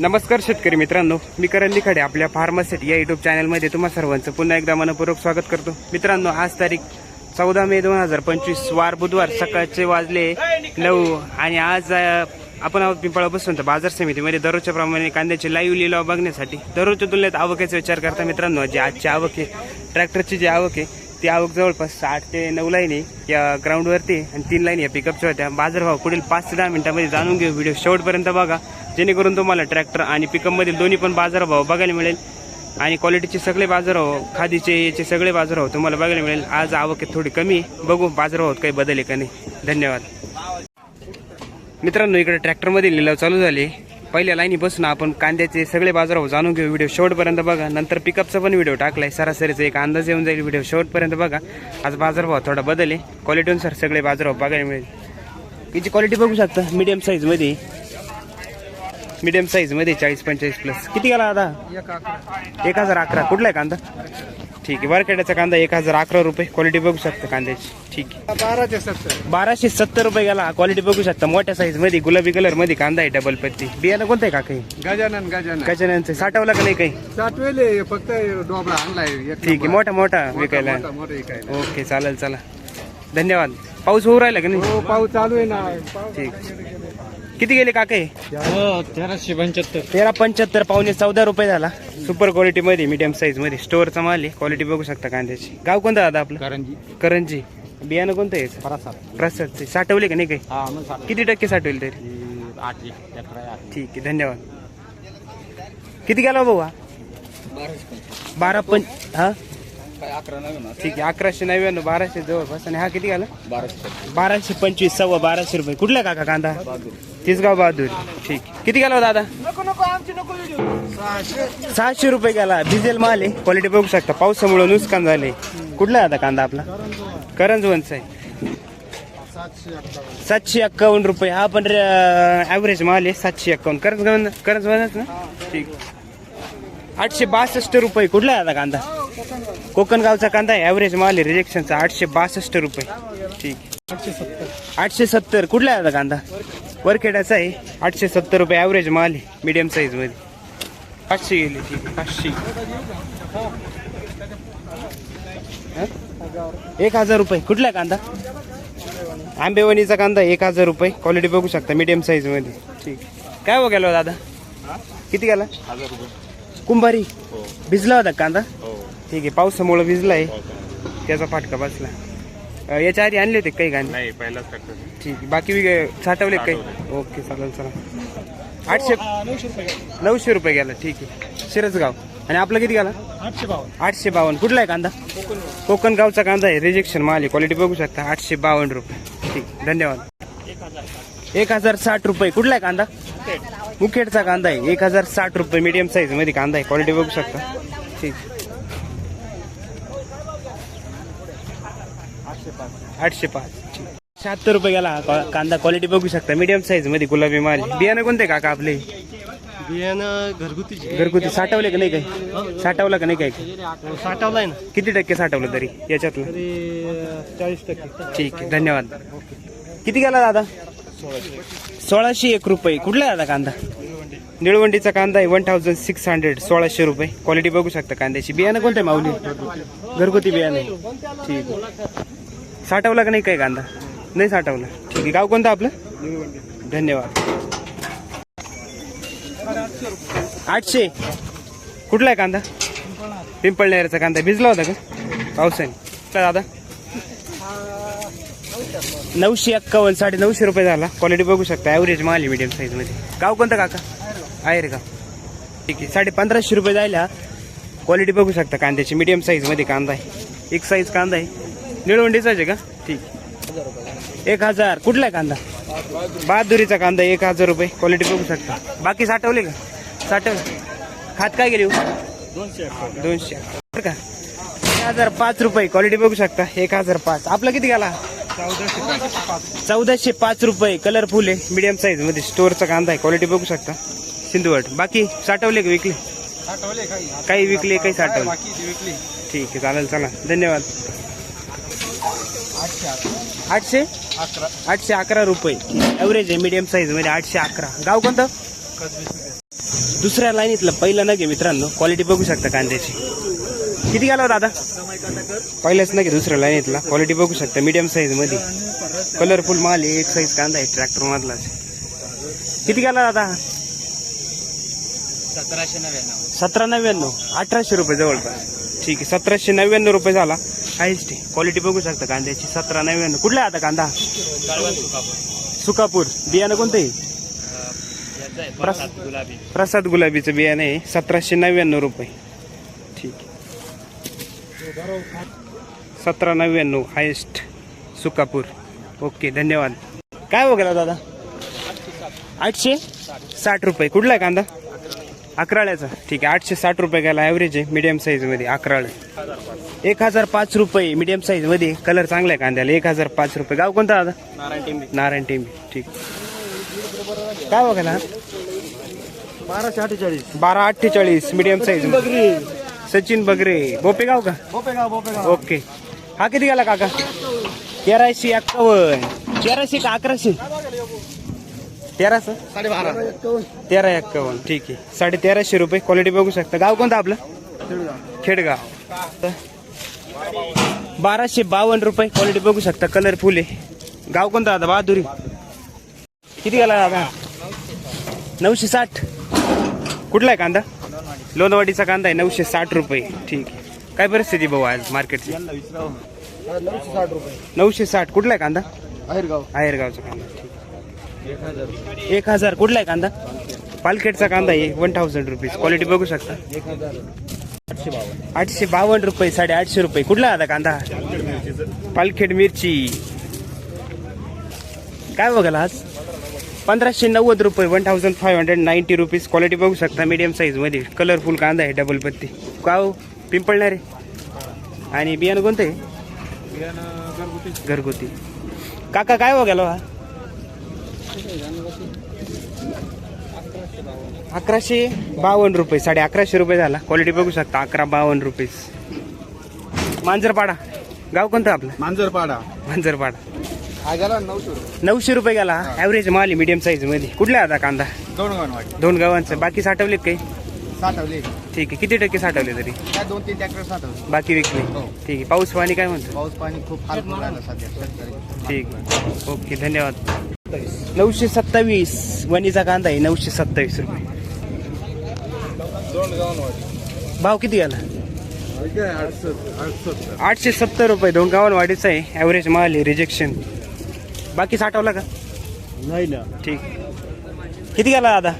नमस्कार शेतकरी मित्रांनो मी करण लिखाडे आपल्या फार्मासिटी या युट्यूब चॅनलमध्ये तुम्हा सर्वांचं पुन्हा एकदा मनपूर्वक स्वागत करतो. मित्रांनो आज तारीख चौदा मे दोन हजार पंचवीस वार बुधवार सकाळचे वाजले नऊ आणि आज आपण आहोत पिंपळा बसून तर बाजार समितीमध्ये दररोजच्या प्रमाणे कांद्याचे लाईव्ह लिलाव बघण्यासाठी. दररोजच्या तुलनेत आवकेचा विचार करता मित्रांनो जी आजची आवक आहे ट्रॅक्टरची जी आवक आहे ती आवक जवळपास आठ ते नऊ लाईनी या ग्राउंडवरती आणि तीन लाईन या पिकअपच्या होत्या. बाजारभाव पुढील पाच ते दहा मिनिटांमध्ये जाणून घेऊ. व्हिडिओ शेवटपर्यंत बघा. जेणेकरून तुम्हाला ट्रॅक्टर आणि पिकअपमधील दोन्ही पण बाजारभाव बघायला मिळेल. आणि क्वालिटीचे सगळे बाजारभाव खादीचे याचे सगळे बाजारभाव तुम्हाला बघायला मिळेल. आज आवक थोडी कमी. बघू बाजारभावात काही बदल आहे का नाही. धन्यवाद. मित्रांनो इकडे ट्रॅक्टरमध्ये लिलाव चालू झाले. पहिल्या लाईनी बसून आपण कांद्याचे सगळे बाजारभाव जाणून घेऊ. व्हिडिओ शेवटपर्यंत बघा. नंतर पिकअपचा पण व्हिडिओ टाकलाय. सरासरीचा एक अंदाज येऊन जाईल व्हिडिओ शेवटपर्यंत बघा. आज बाजारभाव थोडा बदल आहे. क्वालिटीनुसार सगळे बाजारभाव बघायला मिळेल. याची क्वालिटी बघू शकता. मीडियम साईजमध्ये मीडियम साईजमध्ये चाळीस पंचेचाळीस प्लस किती गेला दादा एक हजार अकरा. कुठला आहे कांदा? ठीक आहे. वरखेड्याचा कांदा एक हजार अकरा रुपये. क्वालिटी बघू शकता कांद्याची. ठीक आहे. बाराचे सत्तर. बाराशे सत्तर रुपये गेला. क्वालिटी बघू शकता. मोठ्या साईजमध्ये गुलाबी कलरमध्ये कांदा आहे डबल पत्ती. बियाणं कोणतं आहे का काही गजानन गजानन. गजाननचं. साठवलं का नाही काही? साठवेले फक्त डोबळा आणलाय. ठीक आहे. मोठा मोठा विकायला. ओके चालेल चला धन्यवाद. पाऊस होऊ राहिला का नाही? हो पाऊस चालू आहे ना. ठीक किती गेले काके? तेराशे पंच्याहत्तर तेरा पंच्याहत्तर पावणे चौदा रुपये झाला. सुपर क्वालिटी मध्ये मीडियम साईजमध्ये. स्टोअरचा माल आहे क्वालिटी बघू शकता कांद्याची. गाव कोणतं दादा आपलं? करंजी. करंजी. बियाणं कोणतं आहे याचं? परासात प्रसाद साठवले का नाही काही? हा किती टक्के साठवले तरी? आठ ठीक आहे धन्यवाद. किती गेला भाऊ हा? बारा पण हा? अकरा ठीक आहे अकराशे नव्याण्णव बाराशे जवळपास. आणि हा किती गेला? बाराशे बाराशे पंचवीस सव्वा बाराशे रुपये. कुठला काका कांदा? तिसगाव बहादूर. ठीक. किती गेला हो दादा? सहाशे. रुपये गेला. डिझेल माल आहे. क्वालिटी बघू शकता. पावसामुळे नुकसान झाले कुठला आता कांदा आपला? करंजवंच आहे. सातशे एक्कावन्न रुपये. हा पण ॲव्हरेज माल आहे. सातशे एक्कावन्न करंज करंजवनच ना? ठीक. आठशे बासष्ट रुपये. कुठला आहे आता कांदा? कोकणगावचा कांदा आहे. ॲव्हरेज माल आहे रिजेक्शनचा आठशे बासष्ट रुपये. ठीक आठशे सत्तर आठशे सत्तर. कुठला आहे आता कांदा? वरखेडाचा आहे. आठशे सत्तर रुपये ॲव्हरेज माल आहे मीडियम साईजमध्ये पाचशे गेले. ठीक आहे. पाचशे. एक हजार रुपये. कुठला आहे कांदा? आंबेवणीचा कांदा एक हजार रुपये. क्वालिटी बघू शकता मीडियम साईजमध्ये ठीक. काय हो गेलो हो दादा? किती गेला? हजार रुपये कुंभारी. भिजला होता कांदा? हो. ठीक आहे पावसामुळे भिजला आहे त्याचा फाटका बसला. अं, याच्या आधी आणले होते काही कांदे नाही पहिलाच ठीक आहे बाकी साठवले काही? ओके चालेल चला आठशे नऊशे रुपये नऊशे रुपये गेला ठीक आहे. शिरसगाव. आणि आपलं किती गेला? आठशे बावन्न. आठशे बावन्न. कुठला आहे कांदा? कोकण गावचा कांदा आहे. रिजेक्शन माल आहे. क्वालिटी बघू शकता. आठशे बावन्न रुपये. ठीक धन्यवाद. एक हजार साठ. रुपये. कुठला आहे कांदा? मुखेडचा कांदा आहे. एक हजार साठ रुपये मीडियम साईजमध्ये कांदा आहे. क्वालिटी बघू शकता. ठीक आठशे पाच. शहात्तर रुपये गेला हा का- कांदा. क्वालिटी बघू शकता. मीडियम साईजमध्ये गुलाबी माल. आहे. बियाणं कोणते काका आपले? बियाणं घरगुतीचे घरगुती. साठवले का नाही काही? साठवलं का नाही काही? साठवलाय ना. किती टक्के साठवलं तरी? याच्यातलं? चाळीस टक्के. ठीक आहे. धन्यवाद. किती गेला दादा? सोळाशे एक रुपये. कुठला आहे दादा कांदा? निळवंडीचा कांदा आहे वन थाउजंड सिक्स हंड्रेड सोळाशे रुपये. क्वालिटी बघू शकता कांद्याची. बियाणं कोणतं आहे माऊली? घरगुती बियाणं आहे. ठीक आहे. साठवला का नाही काय कांदा? नाही साठवला. ठीक आहे. गाव कोणतं आपलं? धन्यवाद. आठशे. कुठला आहे कांदा? पिंपळनेरचा कांदा. भिजला होता का? पावसाने दादा. नऊशे एक्कावन्न साडे नऊशे रुपये झाला. क्वालिटी बघू शकता ॲव्हरेज माल आहे मीडियम साईजमध्ये गाव कोणतं काका? आहे रे का ठीक आहे साडे पंधराशे रुपये जायला. क्वालिटी बघू शकता कांद्याची मीडियम साईजमध्ये कांदा आहे. एक साईज कांदा आहे. निळवंडीचाच आहे का? ठीक. एक हजार. कुठला आहे कांदा? बहादुरीचा कांदा एक हजार रुपये. क्वालिटी बघू शकता. बाकी साठवले का? साठव खात काय गेली हो? दोनशे बरं का. एक हजार पाच रुपये. क्वालिटी बघू शकता. एक हजार पाच. आपला किती गेला? चौदाशे पाच रुपये कलरफुल आहे. मीडियम साईजमध्ये स्टोअरचा कांदा आहे. क्वालिटी बघू शकता. सिंधुवट. बाकी साठवले का विकले? साठवले काही. विकले काही साठवले? ठीक आहे चालेल चला. धन्यवाद. आठशे अकरा. आठशे? अकरा. रुपये. ॲव्हरेज आहे मीडियम साईजमध्ये आठशे अकरा. गाव कोणतं? दुसऱ्या लाईनीतलं पहिलं नग मित्रांनो. क्वालिटी बघू शकता कांद्याची. किती गेला हो दादा? पहिल्याच नग आहे दुसऱ्या लाईनीतला क्वालिटी बघू शकता मीडियम साईजमध्ये. कलरफुल माल आहे एक साईज कांदा आहे ट्रॅक्टर मधला किती गेला दादा? सतराशे नव्याण्णव. सतरा नव्याण्णव. अठराशे रुपये जवळपास. ठीक आहे सतराशे नव्याण्णव रुपये झाला. हायस्ट आहे. क्वालिटी बघू शकता कांद्याची. सतरा नव्याण्णव. कुठला आहे आता कांदा? सुकापूर. सुकापूर. बियाणं कोणतं आहे? प्रसाद गुलाबी. प्रसाद गुलाबीचं बियाणं आहे. सतराशे नव्याण्णव रुपये. ठीक सतरा नव्याण्णव हायेस्ट सुकापूर. ओके धन्यवाद. काय हो गेला दादा? आठशे साठ रुपये. कुठला आहे कांदा? अकराळ्याचा. ठीक आहे आठशे साठ रुपये गेला ॲव्हरेज आहे मीडियम साईजमध्ये अकराळे. एक हजार पाच रुपये मीडियम साईजमध्ये कलर चांगला आहे कांद्याला. एक हजार पाच रुपये. गाव कोणता दादा? नारायण टेंबे. नारायण टेंबी. ठीक. काय हो गेला? बाराशे अठ्ठेचाळीस. बारा अठ्ठेचाळीस मीडियम साईज सचिन बगरे. बोपेगाव का? बोपेगाव बोपेगाव ओके. हा किती गेला काका? तेराशे एक्कावन्न. तेराशे का अकराशे? तेराशे? साडेबारा. तेरा एक्कावन्न. ठीक आहे. साडे तेराशे रुपये. क्वालिटी बघू शकता. गाव कोणतं आपलं? खेडगाव. बाराशे बावन्न रुपये. क्वालिटी बघू शकता. कलरफुल आहे. गाव कोणतं दादा? बहादुरी. किती गेला दादा नऊशे साठ. कुठला आहे कांदा? लोणवाडीचा कांदा आहे नऊशे साठ रुपये. ठीक आहे. काय परिस्थिती भाऊ आज मार्केटची? नऊशे साठ रुपये. नऊशे साठ. कुठला आहे कांदा? आहेरगाव. आहेरगावचा कांदा. ठीक एक हजार. कुठला आहे कांदा? पालखेडचा कांदा आहे. वन थाउजंड रुपीज क्वालिटी बघू शकता. आठशे बावन्न. रुपये साडे आठशे रुपये. कुठला आता कांदा? पालखेड मिरची. काय बघाल आज? पंधराशे नव्वद रुपये one thousand five hundred ninety rupees quality बघू शकता मीडियम साईजमध्ये कलरफुल कांदा आहे डबल पत्ती. काव पिंपळणारे आणि बियाणं कोणतं आहे? घरगुती. घरगुती काका काय बघाल हा अकराशे बावन्न रुपये साडे अकराशे रुपये झाला. क्वालिटी बघू शकता अकरा बावन्न रुपये मांजरपाडा. गाव कोणतं आपलं? मांजरपाडा. मांजरपाडा. गेला नऊशे रुपये. नऊशे रुपये गेला ॲव्हरेज माल मीडियम साईजमध्ये. कुठला आता कांदा? दोन गणवाडी दोन गावांचं. बाकी साठवले काही? साठवले. ठीक आहे. किती टक्के साठवले तरी? काय दोन तीन ट्रॅक्टर साठवले. बाकी विकले. हो. ठीक आहे. पाऊस पाणी काय म्हणतो? पाऊस पाणी खूप हाल करून राहिला सध्या. शेतकरी ठीक. आहे ओके धन्यवाद. नऊशे सत्तावीस वणीचा कांदा आहे नऊशे सत्तावीस रुपये. भाव किती अडसष्ट आठशे सत्तर रुपये. दोन गावान वाढीचा आहे. ॲव्हरेज माल आहे रिजेक्शन बाकी साठवला का? नाही ना. ठीक. किती गेला दादा?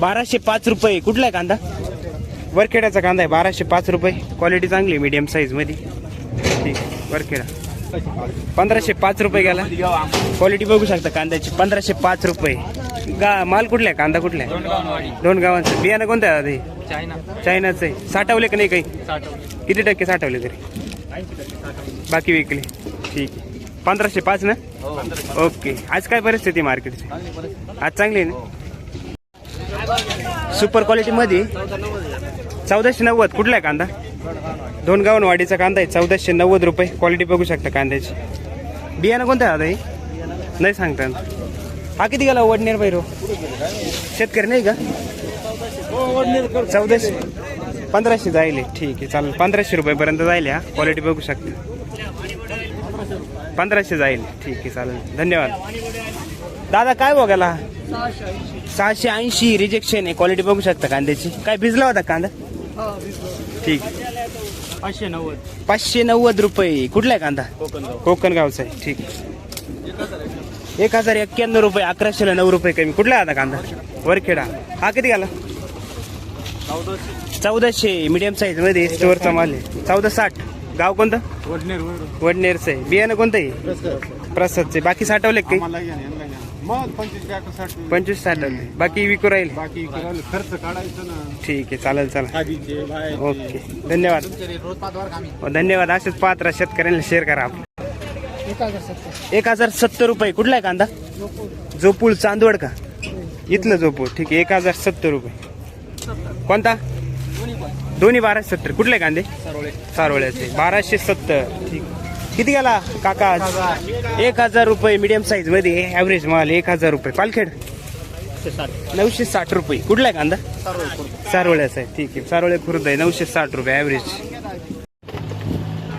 बाराशे पाच रुपये. कुठला आहे कांदा? वरखेड्याचा कांदा आहे. बाराशे पाच रुपये. क्वालिटी चांगली आहे मीडियम साईजमध्ये ठीक. वरखेडा. पंधराशे पाच रुपये गेला. क्वालिटी बघू शकता कांद्याची. पंधराशे पाच रुपये. गा माल कुठला आहे? कांदा कुठला आहे? दोन गावांचं बियाणं कोणतं आहे दादा हे? चायना. चायनाचं आहे. साठवले का नाही काही? साठवले. किती टक्के साठवले तरी? बाकी विकले. ठीक. आहे पंधराशे पाच ना? हो. ओके. आज काय परिस्थिती मार्केटची आज चांगली आहे ना? सुपर क्वालिटीमध्ये चौदाशे नव्वद. कुठला आहे कांदा? दोन गावन वाडीचा कांदा आहे. चौदाशे नव्वद रुपये. क्वालिटी बघू शकता कांद्याची. बियाणं कोणतं आहे आता हे? नाही सांगता. हा किती गेला वडनेर बैरो शेतकरी नाही का? चौदाशे. पंधराशे जाईल. ठीक आहे. चालेल. पंधराशे रुपयेपर्यंत जाईल हा. क्वालिटी बघू शकता. पंधराशे जाईल. ठीक आहे चालेल. धन्यवाद. दादा काय बघायला? सहाशे ऐंशी रिजेक्शन आहे. क्वालिटी बघू शकता कांद्याची. काय भिजला होता कांदा? ठीक. आहे. पाचशे नव्वद. पाचशे नव्वद रुपये. कुठला आहे कांदा? कोकण गावचा आहे. ठीक. एक हजार एक्क्याण्णव रुपये अकराशेला नऊ रुपये कमी. कुठला आहे आता कांदा? वरखेडा. हा किती गेला? चौदाशे. चौदाशे. मीडियम साईजमध्ये स्टोअरचा माल आहे. चौदा साठ. गाव कोणतं? वडनेर वडनेरचं आहे बियाणं कोणतं आहे प्रसादचे. बाकी साठवले का काही पंचवीस साठवले. बाकी विकू राहील? बाकी खर्च काढायचं ना. ठीक आहे चालेल चला खादीचे बाहेरचे. ओके. धन्यवाद. हो, धन्यवाद. असेच पात्र शेतकऱ्यांना शेअर करा. आपण एक हजार सत्तर रुपये. कुठला आहे कांदा? जोपूळ चांदवड का? इथलं जोपूळ ठीक आहे एक हजार सत्तर रुपये. कोणता? दोन्ही बाराशे सत्तर. कुठले कांदे? सारोळ्याचे. बाराशे सत्तर. किती गेला काका? एक हजार रुपये मीडियम साईजमध्ये. ॲव्हरेज माल एक हजार रुपये. पालखेड? नऊशे साठ. रुपये. कुठला आहे कांदा सारोळ्याचा आहे. ठीक आहे. सारोळे खुर्द आहे. नऊशे साठ रुपये ॲव्हरेज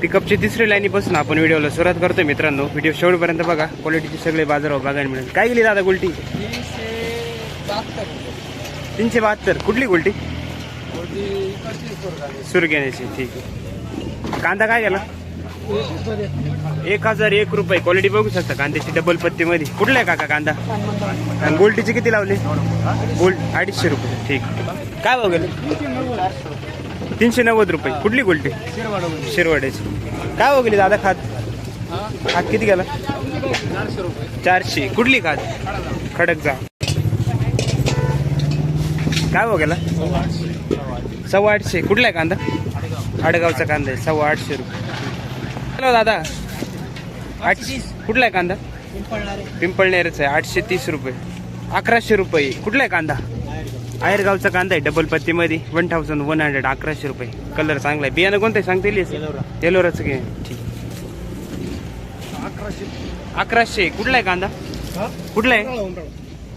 पिकअपची तिसरी लाईनीपासून आपण व्हिडिओला सुरुवात करतोय मित्रांनो. व्हिडिओ शेवटपर्यंत बघा. क्वालिटीचे सगळे बाजारावर बघायला मिळेल. काय गेली दादा गुलटी? तीनशे बहात्तर. कुठली गुलटी? वरती सुरगेण्याची ठीक आहे. कांदा काय गेला? एक हजार एक रुपये. क्वालिटी बघू शकता कांद्याची डबल पत्तीमध्ये. कुठला आहे काका कांदा? आणि गोल्टीची किती लावली? गोल्ड अडीचशे रुपये. ठीक. काय भाव गेले? तीनशे नव्वद रुपये. कुठली गोल्टी शिरवाड्याची. काय भाव गेली दादा खात? खात किती गेला? चारशे. चारशे कुठली खात? खडक जा काय भाव गेला? सव्वा आठशे. कुठला आहे कांदा? आडगाव. आडगावचा कांदा आहे. सव्वा आठशे रुपये. हॅलो दादा. आठशे कुठला आहे कांदा. पिंपळनेरचा आहे. आठशे तीस रुपये. अकराशे रुपये. कुठला आहे कांदा? आयरगावचा कांदा आहे डबल पत्तीमध्ये. वन थाउजंड वन हंड्रेड अकराशे रुपये. कलर चांगला आहे. बियाणं कोणतं आहे? सांगता. येलोराचं घे. ठीक. अकराशे. अकराशे. कुठला आहे कांदा? कुठला आहे.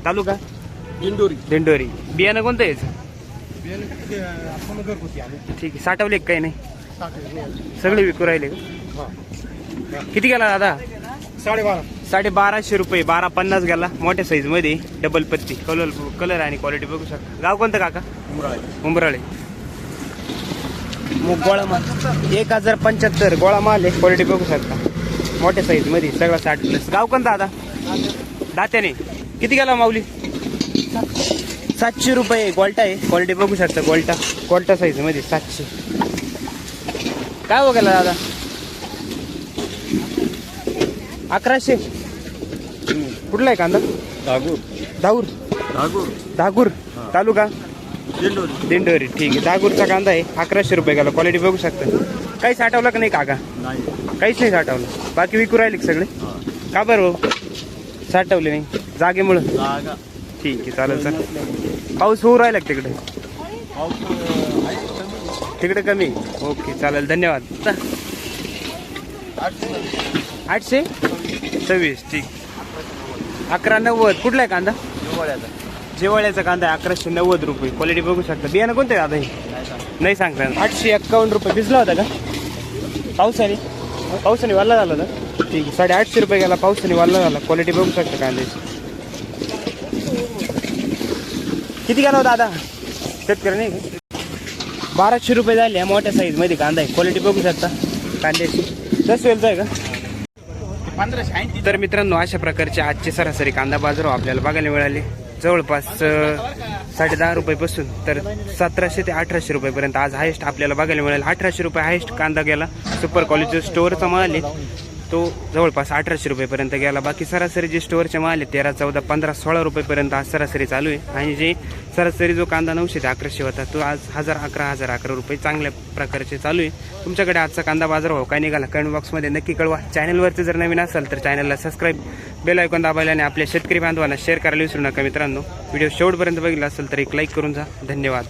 तालुका? दिंडोरी. दिंडोरी. बियाणं कोणतं आहे ठीक आहे. साठवले काही नाही. सगळे विकू राहिले. किती गेला दादा? साडेबारा. साडे बाराशे रुपये. बारा पन्नास गेला. मोठ्या साईजमध्ये. डबल पत्ती. कलर कलर आणि क्वालिटी बघू शकता. गाव कोणतं काका? उंबराळे. उंबराळे मग गोळा माल. एक हजार पंच्याहत्तर. गोळा माल आहे. क्वालिटी बघू शकता. मोठ्या साईजमध्ये. सगळं साठ प्लस गाव कोणतं दादा? दात्याने. किती गेला माऊली? सातशे रुपये गोल्टा आहे. क्वालिटी बघू शकता गोल्टा. गोल्टा साईजमध्ये सातशे. काय हो गेला दादा? अकराशे. कुठला आहे कांदा? धागूर. दाऊर. धागूर. दागूर. तालुका? दिंडोरी. दिंडोरी. ठीक आहे. दागूरचा कांदा आहे. अकराशे रुपये गेला. क्वालिटी बघू शकता. काही साठवलं का नाही काका? काहीच नाही साठवलं. बाकी विकू राहिले सगळे? का बरं हो? साठवले नाही. जागेमुळं. जागा. ठीक आहे. चालेल चालेल. पाऊस होऊ राहिला तिकडे. तिकडे कमी? ओके चालेल धन्यवाद. आठशे. सव्वीस ठीक. अकरा नव्वद. कुठला आहे कांदा. जेवाळ्याचा कांदा आहे अकराशे नव्वद रुपये. क्वालिटी बघू शकता. बियाणं कोणतं दादा हे? नाही सांग. नाही सांगता. आठशे एक्कावन्न रुपये भिजला होता का? पावसाने? पावसाने वाल्ला झाला ना ठीक आहे साडे आठशे रुपये गेला पावसाने वाल्ला झाला. क्वालिटी बघू शकता कांद्याची. किती गेला होता दादा शेतकरी का? बाराशे रुपये झाले या मोठ्या साईजमध्ये कांदा आहे. क्वालिटी बघू शकता. कांद्याची. दस वेलचा आहे का? पंधराशे तर मित्रांनो अशा प्रकारचे आजचे सरासरी कांदा बाजार आपल्याला बघायला मिळाले. जवळपास साडे दहा रुपयापासून तर सतराशे ते अठराशे रुपयेपर्यंत आज हायेस्ट आपल्याला बघायला मिळेल. अठराशे रुपये हायेस्ट कांदा गेला. सुपर क्वालिटी स्टोअरचा माल तो जवळपास अठराशे रुपयेपर्यंत गेला. बाकी सरासरी जे स्टोअरचे माल आहे तेरा चौदा पंधरा सोळा रुपयेपर्यंत आज सरासरी चालू आहे. आणि जे सरासरी जो कांदा नऊशे ते अकराशे होता तो आज हजार अकरा हजार अकरा रुपये चांगल्या प्रकारचे चालू आहे. तुमच्याकडे आजचा कांदा बाजार भाव काय निघाला? कमेंट बॉक्समध्ये नक्की कळवा. चॅनलवरती जर नवीन असाल तर चॅनलला सबस्क्राईब बेल ऐकून दाबायला आणि आपल्या शेतकरी बांधवांना शेअर करायला विसरू नका मित्रांनो. व्हिडिओ शेवटपर्यंत बघितला असेल तर एक लाईक करून जा. धन्यवाद.